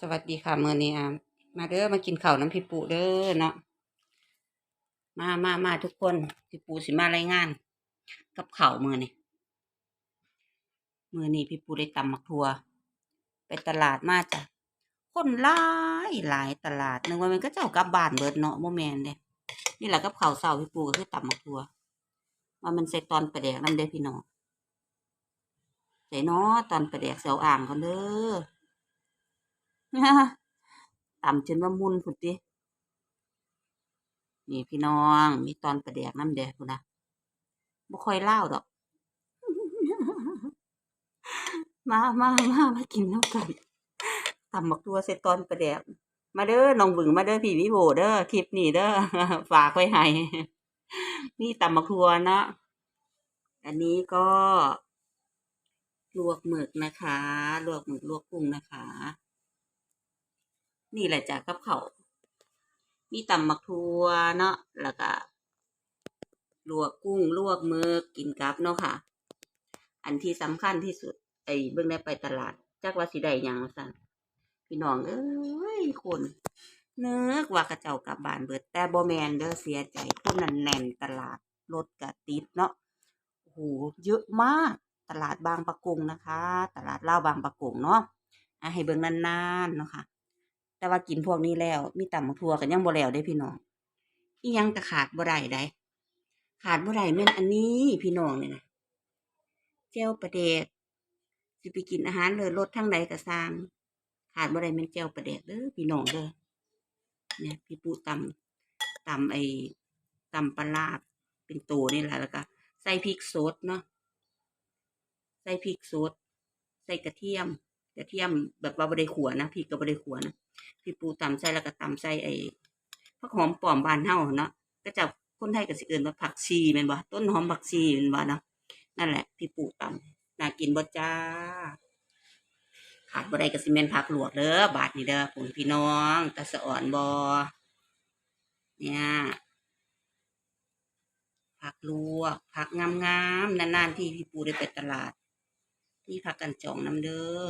สวัสดีค่ะเมื้อนี้อ่มาเด้อมากินข้าวน้ำพี่ปูเด้อเนาะมามามาทุกคนพี่ปูสิมารายงาน กับข้าวมื้อนี้มื้อนี้พี่ปูได้ตำมักทัว ไปตลาดมาจ้ะคนหลายหลายตลาดนึกว่ามันก็เจ้ากลับบ้านเบิดเนาะบ่แมนเด้นี่แหละกับข้าวเช้าพี่ปูก็คือตำมักทัวว่ามันใส่ตอนประแดกนำเด้อพี่น้องใส่เนาะตอนประแดกเสาอ่างก่อนเด้อ ต่ำจนว่ามุนผุดดินี่พี่น้อง มีตอนประแดกน้ำแดกพุ่นนะบ่ค่อยเล่าดอก มามามามากินน้ำกันตำบักตัวเสร็จตอนประแดกมาเด้อน้องบึงมาเด้อพี่วิโวเด้อคลิปนี้เด้อฝากไว้ให้นี่ตำบักทัวเนาะอันนี้ก็ลวกหมึกนะคะ ลวกหมึกลวกกุ้งนะคะ นี่แหละจ้ะกับเขามีตำมักทัวเนาะแล้วก็ลวกกุ้งลวกมึกกินกับเนาะค่ะ อันที่สำคัญที่สุด ไอ้เบิ่งได้ไปตลาด จักว่าสิได้ยังว่าซั่นพี่น้องเอ้ยคนเนึกว่ากระเจ้ากลับบ้านเบิด แต่บ่แมนเด้อเสียใจคนนั้นแน่นตลาดรถก็ติดเนาะโอ้โหเยอะมากตลาดบางปะกงนะคะ ตลาดเล่าบางปะกงเนาะอะให้เบิ่งนานๆเนาะค่ะ แต่ว่ากินพวกนี้แล้ว มีตำบักทั่วกันยังบ่แล้วเด้พี่น้องอียังก็ขาดบ่ได้ได้ขาดบ่ได้แม่นอันนี้พี่น้องเนี่ยนะแจ่วปลาแดกสิไปกินอาหารเลยรสทางใดก็สร้าง ขาดบ่ได้แม่นแจ่วปลาแดกเด้อพี่น้องเด้อเนี่ยพี่ปูตำตำไอ้ตำปลาร้าเป็นตัวนี่แหละแล้วก็ใส่พริกสดเนาะใส่พริกสดใส่กระเทียม กระเทียมแบบว่าบ่ได้ขัวนะพริกก็บ่ได้ขัวนะพี่ปูตำใส่แล้วก็ตำใส่ไอ้ผักหอมปลอมบานเฮาเนาะก็จะคนไทยก็สิเอิ้นว่าผักชีแม่นบ่ต้นหอมผักชีแม่นบ่เนาะนั่นแหละ พี่ปูตำน่ากินบ่จ้า ขาดบ่ได้ก็สิแม่นผักหลวกเด้อบาดนี้เด้อปุ่นพี่น้องตาสะอ่อนบ่เนี่ยผักลวกผักงามๆนานๆที่พี่ปูได้ไปตลาด นี่ผักกันจองน้ำเด้อ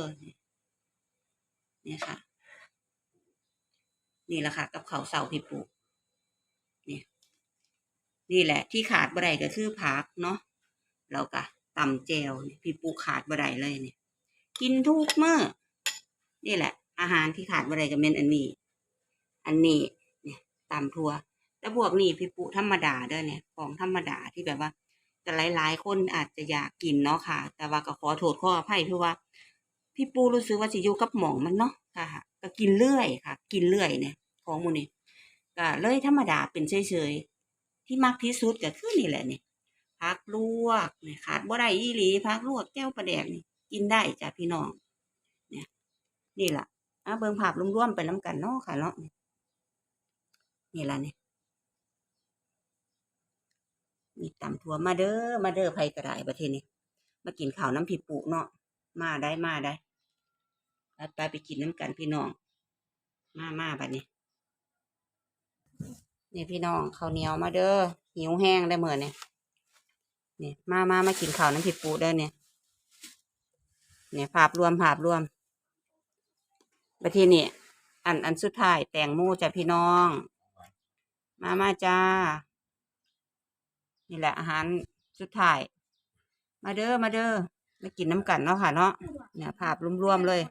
เนี่ยค่ะ นี่แหละค่ะ กับเขาเสาพี่ปูนี่นี่แหละ ที่ขาดบ่ไดก็คือผักเนาะแล้วก็ตำแจวพี่ปูขาดบ่ไดเลยเนี่ยกินทุกมื้อนี่แหละ อาหารที่ขาดบ่ไดก็เป็นอันนี้ อันนี้เนี่ยตำทัวแต่บวกนี่พี่ปูธรรมดาเด้อเนี่ย ของธรรมดาที่แบบว่า แต่หลายๆ คนอาจจะอยากกินเนาะค่ะ แต่ว่าก็ขอโทษขออภัยเพราะว่า พี่ปูรู้สึกว่าสิอยู่กับหมองมันเนาะค่ะ ก็กินเรื่อยค่ะ กินเรื่อยเนี่ย ของมูนี่ก็เลยธรรมดาเป็นเฉยๆที่มักที่สุดก็คือนี่แหละเนี่ยพักลวกเนี่ยขาดบ่ได้อีหลีพักลวกแก้วปลาแดกนี่กินได้จ้ะพี่น้อง เนี่ย นี่ล่ะอะเบิ่งภาพรวมๆไปน้ำกันเนาะค่ะเนาะนี่แหล่ะนี่ย มีตำถั่วมาเด้อมาเด้อไผกระไดประเทศนี้มากินข้าวน้ำพี่ปุเนาะมาได้มาได้ไปไปกินน้ำกันพี่น้อง มามาบัดนี้นี่พี่น้องข้าวเหนียวมาเด้อหิวแห้งได้เหมือนเนี่ยนี่มามามากินข้าวน้ำผิดปูเด้อเนี่ยเนี่ยภาพรวมภาพรวมบัดทีนี่อันอันสุดท้ายแตงโมจ้ะพี่น้อง มามาจ้า นี่แหละอาหารสุดท้าย มาเด้อมาเด้อมากินน้ำกันเนาะค่ะเนาะเนี่ยภาพรวมๆเลย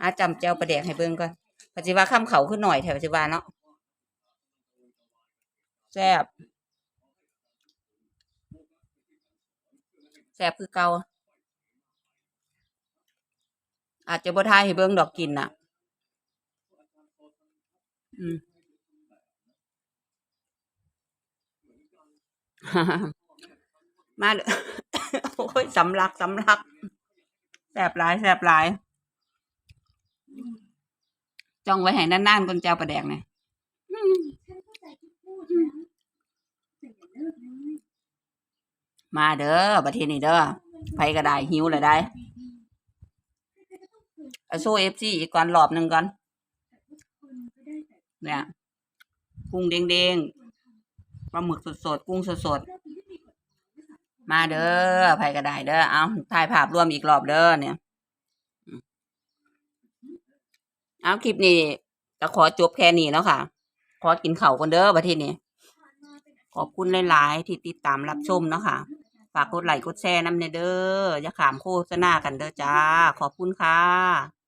อาจำเจ้าประเดกให้เบิ่งก่อนปัจจุบันข้ามเขาขึ้นหน่อยแถวปัจจุบันเนาะแซ่บแซ่บคือเก่าอาจจะบ่ทายให้เบิ่งดอกกินน่ะ อืม มาเด้อโอ้ยสำลักสำลักแสบหลายแสบหลายจ้องไว้ให้นานๆคนเจ้าประแดงเนี่ยมาเด้อประเทศนี้เด้อไปก็ได้หิวเลยได้เอาโซ่เอฟซีอีกก่อนรอบหนึ่งก่อนเนี่ยกุ้งเด้งๆ ปลาหมึกสดๆ กุ้งสดๆ มาเด้อไปก็ได้เด้อ เอาถ่ายภาพรวมอีกรอบเด้อเนี่ย เอาคลิปนี้ก็ขอจบแค่นี้เนาะค่ะ ขอกินเข้ากันเด้อประเทศนี้ ขอบคุณหลายๆ ที่ติดตามรับชมเนาะค่ะ ฝากกดไลค์กดแชร์น้ำเนเด้ออย่าขามโฆษณากันเด้อจ้า ขอบคุณค่ะ